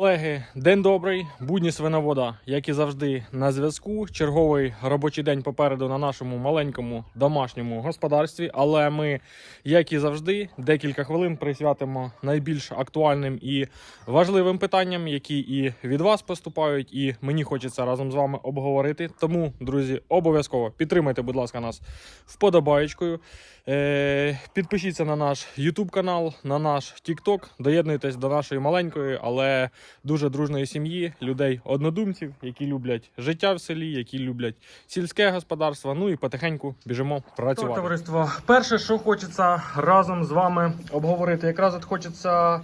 Колеги, день добрий, будні свиновода, як і завжди, на зв'язку. Черговий робочий день попереду на нашому маленькому домашньому господарстві. Але ми, як і завжди, декілька хвилин присвятимо найбільш актуальним і важливим питанням, які і від вас поступають, і мені хочеться разом з вами обговорити. Тому, друзі, обов'язково підтримайте, будь ласка, нас вподобаєчкою. Е, підпишіться на наш YouTube канал, на наш TikTok, доєднуйтесь до нашої маленької, але дуже дружної сім'ї, людей однодумців, які люблять життя в селі, які люблять сільське господарство. Ну і потихеньку біжимо працювати. Товариство, перше, що хочеться разом з вами обговорити, якраз от хочеться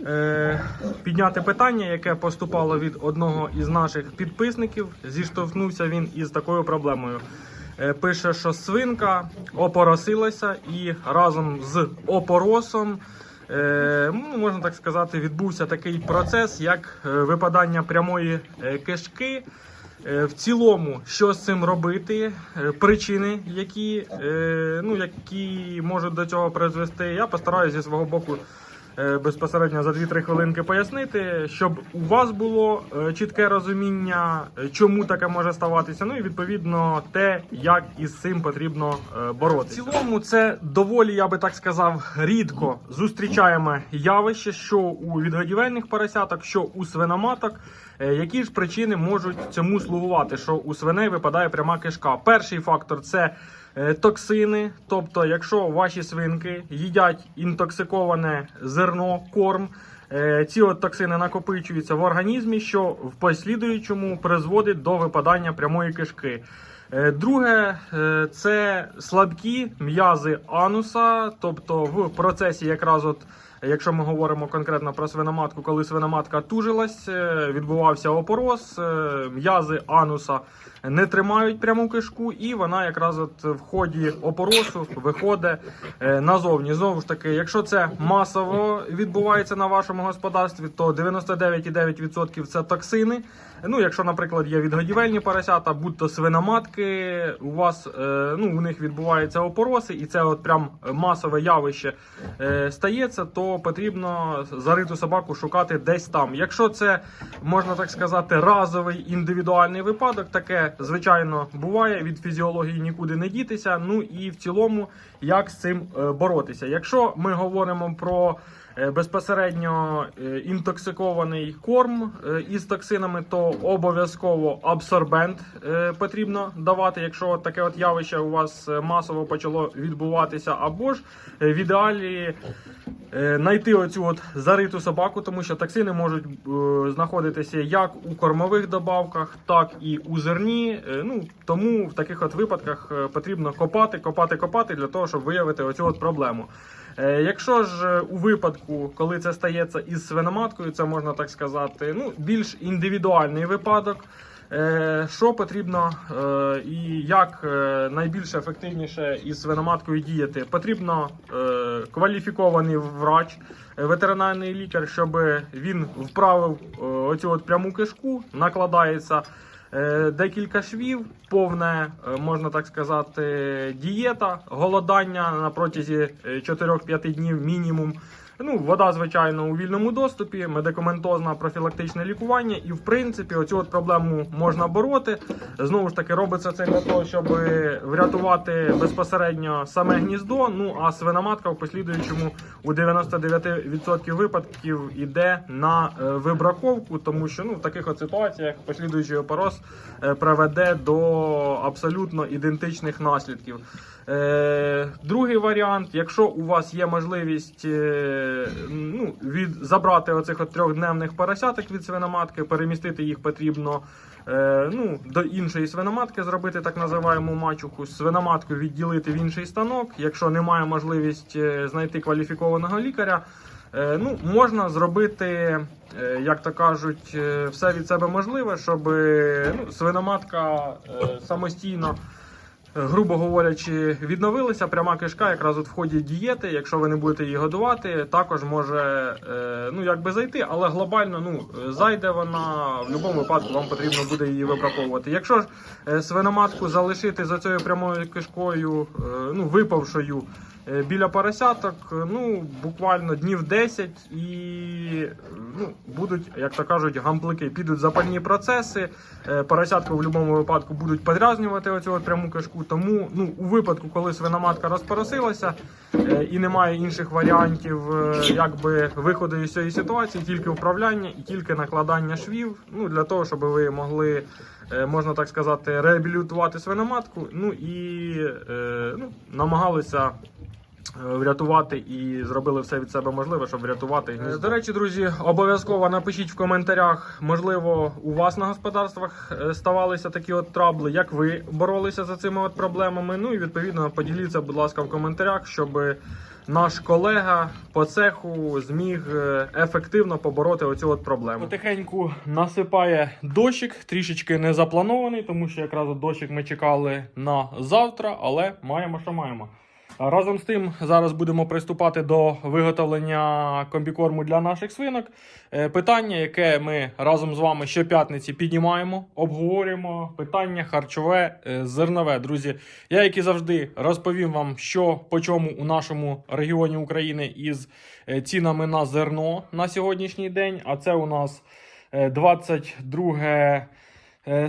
е, підняти питання, яке поступало від одного із наших підписників. Зіштовхнувся він із такою проблемою. Е, Пише, що свинка опоросилася і разом з опоросом, можна так сказати, відбувся такий процес, як е, випадання прямої е, кишки. Е, В цілому, що з цим робити, е, причини, які, е, ну, які можуть до цього призвести, я постараюся зі свого боку е, безпосередньо за 2-3 хвилинки пояснити, щоб у вас було е, чітке розуміння, е, чому таке може ставатися. Ну і відповідно те, як із цим потрібно е, боротися. В цілому, це доволі, я би так сказав, рідко зустрічаємо явище, що у відгодівельних поросяток, що у свиноматок. Е, Які ж причини можуть цьому слугувати, що у свиней випадає пряма кишка? Перший фактор це е, токсини. Тобто, якщо ваші свинки їдять інтоксиковане зерно, корм, е, ці от токсини накопичуються в організмі, що в послідуючому призводить до випадання прямої кишки. Е, Друге, е, це слабкі м'язи ануса, тобто в процесі якраз от. Якщо ми говоримо конкретно про свиноматку, коли свиноматка тужилась, е, відбувався опороз, е, м'язи ануса не тримають пряму кишку, і вона якраз от в ході опоросу виходить е, назовні. Знову ж таки, якщо це масово відбувається на вашому господарстві, то 99,9% це токсини. Ну, якщо, наприклад, є відгодівельні поросята, будь-то свиноматки, у вас ну, у них відбуваються опороси, і це от прям масове явище стається, то потрібно зариту собаку шукати десь там. Якщо це можна так сказати, разовий індивідуальний випадок, таке звичайно буває. Від фізіології нікуди не дітися. Ну і в цілому, як з цим е, боротися. Якщо ми говоримо про е, безпосередньо е, інтоксикований корм із токсинами, то обов'язково абсорбент потрібно давати, якщо таке от явище у вас масово почало відбуватися, або ж в ідеалі е, знайти оцю от зариту собаку, тому що токсини можуть е, знаходитися як у кормових добавках, так і у зерні. Е, ну тому в таких от випадках потрібно копати, копати, копати для того, щоб виявити оцю от проблему. Якщо ж у випадку, коли це стається із свиноматкою, це можна так сказати, ну більш індивідуальний випадок. Е, Що потрібно е, і як е, найбільш ефективніше із свиноматкою діяти? Потрібно кваліфікований врач, ветеринарний лікар, щоб він вправив оцю от пряму кишку, накладається декілька швів, повне, можна так сказати, дієта, голодання на протязі е, 4-5 днів мінімум. Ну, вода, звичайно, у вільному доступі, медикаментозне профілактичне лікування, і в принципі оцю от проблему можна бороти. Знову ж таки, робиться це для того, щоб врятувати безпосередньо саме гніздо. Ну а свиноматка в послідуючому у 99% випадків іде на е, вибраковку, тому що ну в таких от ситуаціях послідуючий опорос е, приведе до абсолютно ідентичних наслідків. Е, другий варіант, якщо у вас є можливість е, ну, від, забрати оцих от трьохдневних поросяток від свиноматки, перемістити їх потрібно е, ну, до іншої свиноматки, зробити так називаємо мачуху, свиноматку відділити в інший станок. Якщо немає можливість е, знайти кваліфікованого лікаря, е, ну, можна зробити, е, як то кажуть, е, все від себе можливе, щоб е, ну, свиноматка е, самостійно грубо говорячи, відновилися. Пряма кишка якраз от в ході дієти. Якщо ви не будете її годувати, також може е, ну якби зайти, але глобально ну зайде вона в будь-якому випадку. Вам потрібно буде її вибраковувати. Якщо ж е, свиноматку залишити за цією прямою кишкою, е, ну випавшою. е, біля поросяток, е, ну, буквально днів 10 і е, ну, будуть, як то кажуть, гамплики, підуть запальні процеси. Е, Поросятку в будь-якому випадку будуть подразнювати оцю пряму кишку. Тому ну, у випадку, коли свиноматка розпоросилася е, і немає інших варіантів е, якби, виходу із цієї ситуації, тільки управляння і тільки накладання швів, ну, для того, щоб ви могли, можна так сказати, реабілітувати свиноматку, ну і е, ну, намагалися врятувати і зробили все від себе можливе, щоб врятувати гніздо. До речі, друзі, обов'язково напишіть в коментарях, можливо, у вас на господарствах е, ставалися такі от трабли, як ви боролися за цими от проблемами. Ну і відповідно поділіться, будь ласка, в коментарях, щоб наш колега по цеху зміг е, ефективно побороти оцю от проблему. Потихеньку насипає дощик, трішечки не запланований, тому що якраз дощик ми чекали на завтра, але маємо, що маємо. Разом з тим, зараз будемо приступати до виготовлення комбікорму для наших свинок. Е, Питання, яке ми разом з вами щоп'ятниці піднімаємо, обговорюємо. Питання харчове, е, зернове. Друзі, я, як і завжди, розповім вам, що по чому у нашому регіоні України із е, цінами на зерно на сьогоднішній день. А це у нас е, 22 е,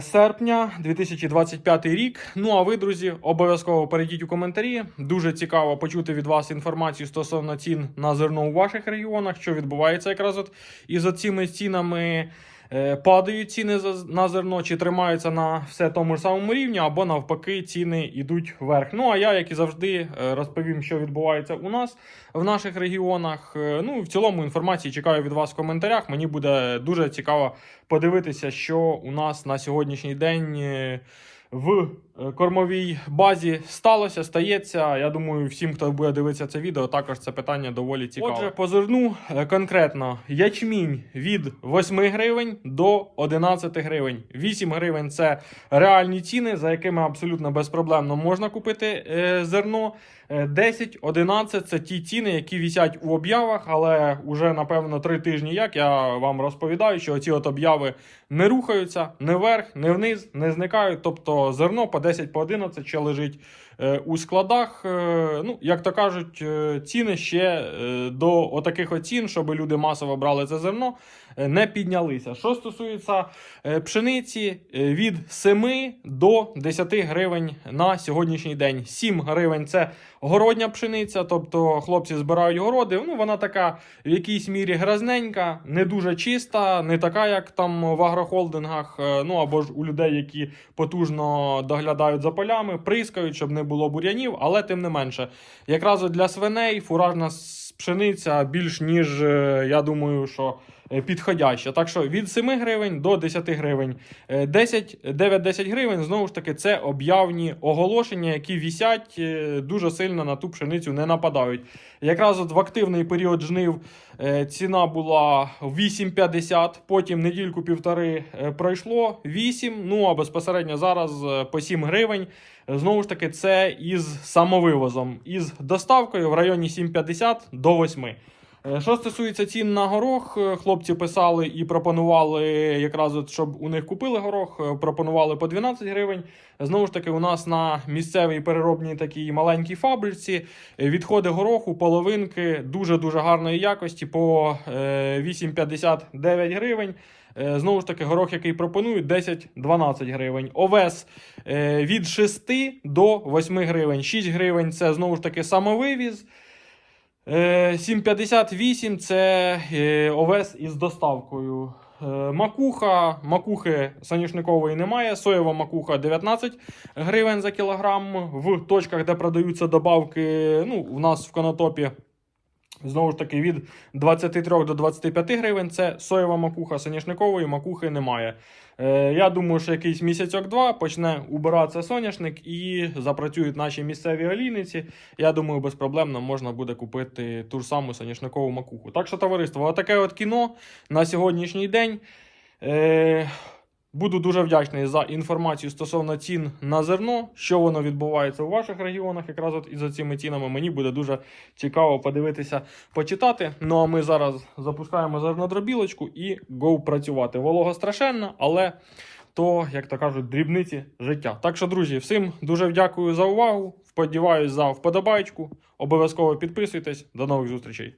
серпня 2025 рік. Ну а ви, друзі, обов'язково перейдіть у коментарі. Дуже цікаво почути від вас інформацію стосовно цін на зерно у ваших регіонах, що відбувається якраз от із цими цінами. Е, Падають ціни на зерно, чи тримаються на все тому ж самому рівні, або навпаки, ціни йдуть вверх. Ну а я, як і завжди, е, розповім, що відбувається у нас в наших регіонах. Е, Ну, в цілому інформації чекаю від вас в коментарях. Мені буде дуже цікаво подивитися, що у нас на сьогоднішній день в кормовій базі сталося, стається. Я думаю, всім, хто буде дивитися це відео, також це питання доволі цікаве. Отже, по зерну е, конкретно ячмінь від 8 гривень до 11 гривень. 8 гривень це реальні ціни, за якими абсолютно безпроблемно можна купити е, зерно. Е, 10, 11 це ті ціни, які вісять у об'явах, але вже напевно три тижні, як я вам розповідаю, що ці от об'яви не рухаються не вверх, не вниз, не зникають. Тобто зерно по 10, по 11 ще лежить у складах. Е, ну, як то кажуть, е, ціни ще е, до отаких оцін, щоб люди масово брали це зерно, е, не піднялися. Що стосується е, пшениці, е, від 7 до 10 гривень на сьогоднішній день. 7 гривень це городня пшениця, тобто хлопці збирають городи. Ну, вона така в якійсь мірі грязненька, не дуже чиста, не така, як там в агрохолдингах, е, ну або ж у людей, які потужно доглядають за полями, прискають, щоб не було бур'янів, але тим не менше. Якраз для свиней фуражна пшениця більш ніж, е, я думаю, що підходяща. Так що від 7 гривень до 10 гривень. Е, 10, 9-10 гривень, знову ж таки, це об'явні оголошення, які вісять е, дуже сильно на ту пшеницю не нападають. Якраз от в активний період жнив е, ціна була 8,50, потім недільку-півтори е, пройшло 8, ну а безпосередньо зараз е, по 7 гривень. Е, Знову ж таки, це із самовивозом, із доставкою в районі 7,50 до 8. Е, Що стосується цін на горох, е, хлопці писали і пропонували, якраз от, щоб у них купили горох, е, пропонували по 12 гривень. Знову ж таки, у нас на місцевій переробній такій маленькій фабриці відходи гороху, половинки дуже-дуже гарної якості по е, 8,59 гривень. Знову ж таки, горох, який пропонують, 10-12 гривень. Овес від 6 до 8 гривень. 6 гривень це знову ж таки самовивіз. Е, 7,58 це е, овес із доставкою. Е, Макуха, макухи соняшникової немає. Соєва макуха 19 гривень за кілограм. В точках, де продаються добавки, ну, у нас в конотопі. Знову ж таки, від 23 до 25 гривень це соєва макуха, соняшникової макухи немає. Е, я думаю, що якийсь місяцьок-два почне убиратися соняшник і запрацюють наші місцеві олійниці. Я думаю, безпроблемно можна буде купити ту ж саму соняшникову макуху. Так що, товариство, отаке от кіно на сьогоднішній день. Е, Буду дуже вдячний за інформацію стосовно цін на зерно, що воно відбувається у ваших регіонах, якраз от із цими цінами. Мені буде дуже цікаво подивитися, почитати. Ну а ми зараз запускаємо зернодробілочку і гоу працювати. Волога страшенна, але то, як то кажуть, дрібниці життя. Так що, друзі, всім дуже дякую за увагу. Сподіваюсь за вподобайку. Обов'язково підписуйтесь. До нових зустрічей.